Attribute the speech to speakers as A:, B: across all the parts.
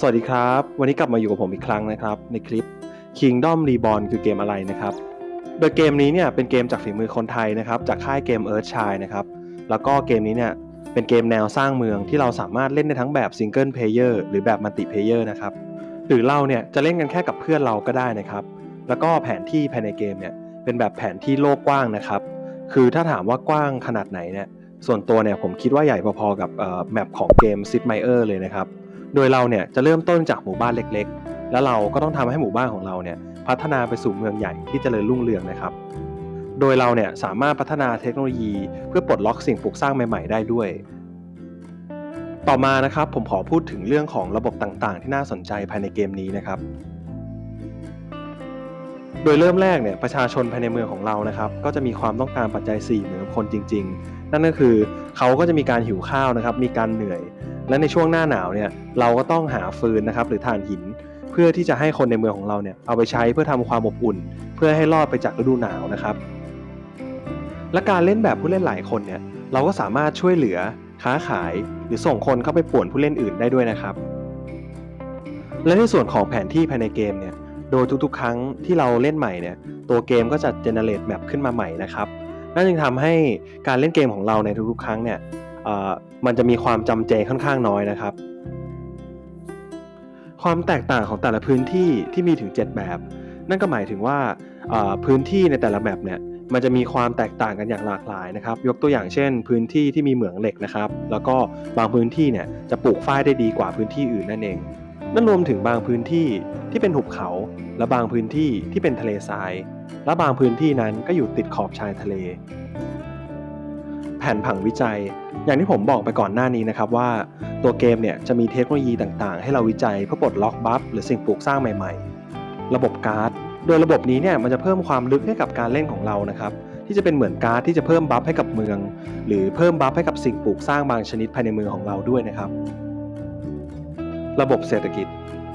A: สวัสดีครับ วันนี้กลับมาอยู่กับผมอีกครั้งนะครับ ในคลิป Kingdom Reborn คือเกมอะไรนะครับ โดยเกมนี้เนี่ยเป็นเกมจากฝีมือคนไทยนะครับ จากค่ายเกม Earthshine นะครับ แล้วก็เกมนี้เนี่ยเป็นเกมแนวสร้างเมืองที่เราสามารถเล่นได้ทั้งแบบ Single Player หรือแบบมัลติเพลเยอร์นะครับ หรือเราเนี่ยจะเล่นกันแค่กับเพื่อนเราก็ได้นะครับ แล้วก็แผนที่ภายในเกมเนี่ยเป็นแบบแผนที่โลกกว้างนะครับ คือถ้าถามว่ากว้างขนาดไหนเนี่ย ส่วนตัวเนี่ยผมคิดว่าใหญ่พอๆกับแมปของเกม Sid Meier เลยนะครับ โดยเราเนี่ยจะเริ่มต้นจากหมู่บ้านเล็กๆ แล้วเราก็ต้องทำให้หมู่บ้านของเราเนี่ยพัฒนาไปสู่เมืองใหญ่ที่จเจริญรุ่งเรืองนะครับ โดยเราเนี่ยสามารถพัฒนาเทคโนโลยี เพื่อปลดล็อกสิ่งปลูกสร้างใหม่ ๆ ได้ด้วย ต่อมานะครับผมขอพูดถึงเรื่องของระบบต่างๆ ที่น่าสนใจภายในเกมนี้นะครับโดยเริ่มแรกเนี่ยประชาชนภายในเมืองของเรานะครับ ก็จะมีความต้องการปัจจัย 4 เหมือนคนจริง ๆ นั่นก็คือเขาก็จะมีการหิวข้าวนะครับ มีการเหนื่อย และในช่วงหน้าหนาวเนี่ยเราก็ต้องหาฟืนนะครับหรือถ่านหิน เพื่อที่จะให้คนในเมืองของเราเนี่ยเอาไปใช้เพื่อทำความอบอุ่น เพื่อให้รอดไปจากฤดูหนาวนะครับและการเล่นแบบผู้เล่นหลายคนเนี่ยเราก็สามารถช่วยเหลือค้าขาย หรือส่งคนเข้าไปป่วนผู้เล่นอื่นได้ด้วยนะครับ และในส่วนของแผนที่ภายในเกมเนี่ยโดยทุกๆ ครั้งที่เราเล่นใหม่เนี่ยตัวเกมก็จะเจเนเรตแมปขึ้นมาใหม่นะครับนั่นจึงทำให้การเล่นเกมของเราในทุกๆ ครั้งเนี่ย มันจะมีความจำเจค่อนข้างน้อยนะครับ ความแตกต่างของแต่ละพื้นที่ที่มีถึง 7 แบบ นั่นก็หมายถึงว่าพื้นที่ในแต่ละแบบเนี่ยมันจะมีความแตกต่างกันอย่างหลากหลายนะครับ ยกตัวอย่างเช่น พื้นที่ที่มีเหมืองเหล็กนะครับ แล้วก็บางพื้นที่เนี่ยจะปลูกฝ้ายได้ดีกว่าพื้นที่อื่นนั่นเอง นั่นรวมถึงบางพื้นที่ที่เป็นหุบเขา และบางพื้นที่ที่เป็นทะเลทราย และบางพื้นที่นั้นก็อยู่ติดขอบชายทะเล ผนผังวิจัย อย่างที่ผมบอกไปก่อนหน้านี้นะครับว่า ตัวเกมเนี่ยจะมีเทคโนโลยีต่างๆ ให้เราวิจัยเพื่อปลดล็อกบัฟหรือสิ่งปลูกสร้างใหม่ ๆ ระบบการ์ด โดยระบบนี้เนี่ยมันจะเพิ่มความลึกให้กับการเล่นของเรานะครับที่จะเป็นเหมือนการ์ดที่จะเพิ่มบัฟให้กับเมือง หรือเพิ่มบัฟให้กับสิ่งปลูกสร้างบางชนิดภายในเมืองของเราด้วยนะครับ ระบบเศรษฐกิจ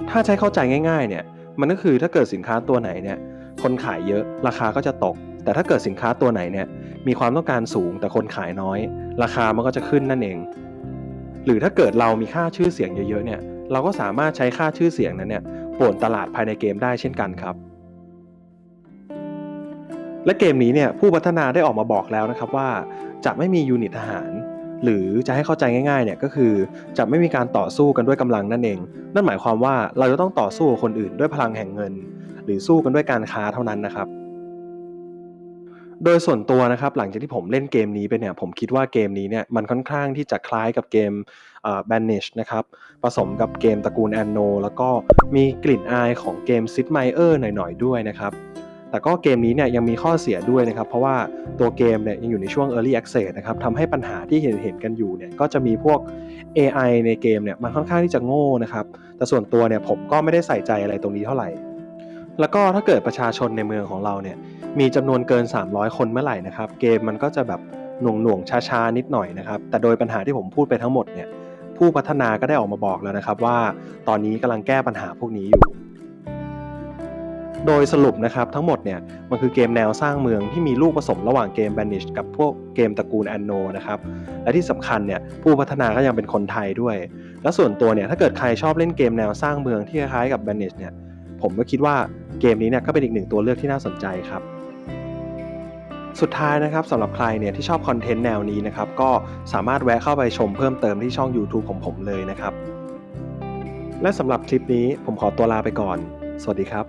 A: ถ้าใช้เข้าใจง่ายๆเนี่ยมันก็คือถ้าเกิดสินค้าตัวไหนเนี่ยคนขายเยอะราคาก็จะตก แต่ถ้าเกิดสินค้าตัวไหนเนี่ยมีความต้องการสูงแต่คนขายน้อย ราคามันก็จะขึ้นนั่นเอง หรือถ้าเกิดเรามีค่าชื่อเสียงเยอะๆเนี่ยเราก็สามารถใช้ค่าชื่อเสียงนั้นเนี่ยป่วนตลาดภายในเกมได้เช่นกันครับ และเกมนี้เนี่ยผู้พัฒนาได้ออกมาบอกแล้วนะครับว่า จะไม่มียูนิตทหาร หรือจะให้เข้าใจง่ายๆเนี่ยก็คือจะไม่มีการต่อสู้กันด้วยกำลังนั่นเอง นั่นหมายความว่าเราจะต้องต่อสู้กับคนอื่นด้วยพลังแห่งเงิน หรือสู้กันด้วยการค้าเท่านั้นนะครับ โดยส่วนตัวนะครับหลังจากที่ผมเล่นเกมนี้ไปเนี่ยผมคิดว่าเกมนี้เนี่ยมันค่อนข้างที่จะคล้ายกับเกมเอ่อ Banish นะครับผสมกับเกมตระกูล Anno แล้วก็มีกลิ่นอายของเกม Sid Meier หน่อยๆด้วยนะครับแต่ก็เกมนี้เนี่ยยังมีข้อเสียด้วยนะครับ เพราะว่าตัวเกมเนี่ยยังอยู่ในช่วง Early Access นะครับทำให้ปัญหาที่เห็นเห็นกันอยู่เนี่ยก็จะมีพวก AI ในเกมเนี่ยมันค่อนข้างที่จะโง่นะครับ แต่ส่วนตัวเนี่ยผมก็ไม่ได้ใส่ใจอะไรตรงนี้เท่าไหร่ แล้วก็ถ้าเกิดประชาชนในเมืองของเราเนี่ยมีจำนวนเกิน 300 คนเมื่อไหร่นะครับ เกมมันก็จะแบบหน่วงหน่วงๆช้าๆนิดหน่อยนะครับแต่โดยปัญหาที่ผมพูดไปทั้งหมดเนี่ยผู้พัฒนาก็ได้ออกมาบอกแล้วนะครับว่าตอนนี้กำลังแก้ปัญหาพวกนี้อยู่ โดยสรุปนะครับทั้งหมดเนี่ยมันคือเกมแนวสร้างเมืองที่มีลูกผสมระหว่างเกม Banish กับพวกเกมตระกูล Anno นะครับและที่สำคัญเนี่ยผู้พัฒนาก็ยังเป็นคนไทยด้วย และส่วนตัวเนี่ยถ้าเกิดใครชอบเล่นเกมแนวสร้างเมืองที่คล้ายๆกับ Banish เนี่ย ผมก็คิดว่าเกมนี้เนี่ยก็เป็นอีกหนึ่งตัวเลือกที่น่าสนใจครับ สุดท้ายนะครับสำหรับใครเนี่ยที่ชอบคอนเทนต์แนวนี้นะครับก็สามารถแวะเข้าไปชมเพิ่มเติมที่ช่อง YouTube ของผมเลยนะครับ และสำหรับคลิปนี้ผมขอตัวลาไปก่อน สวัสดีครับ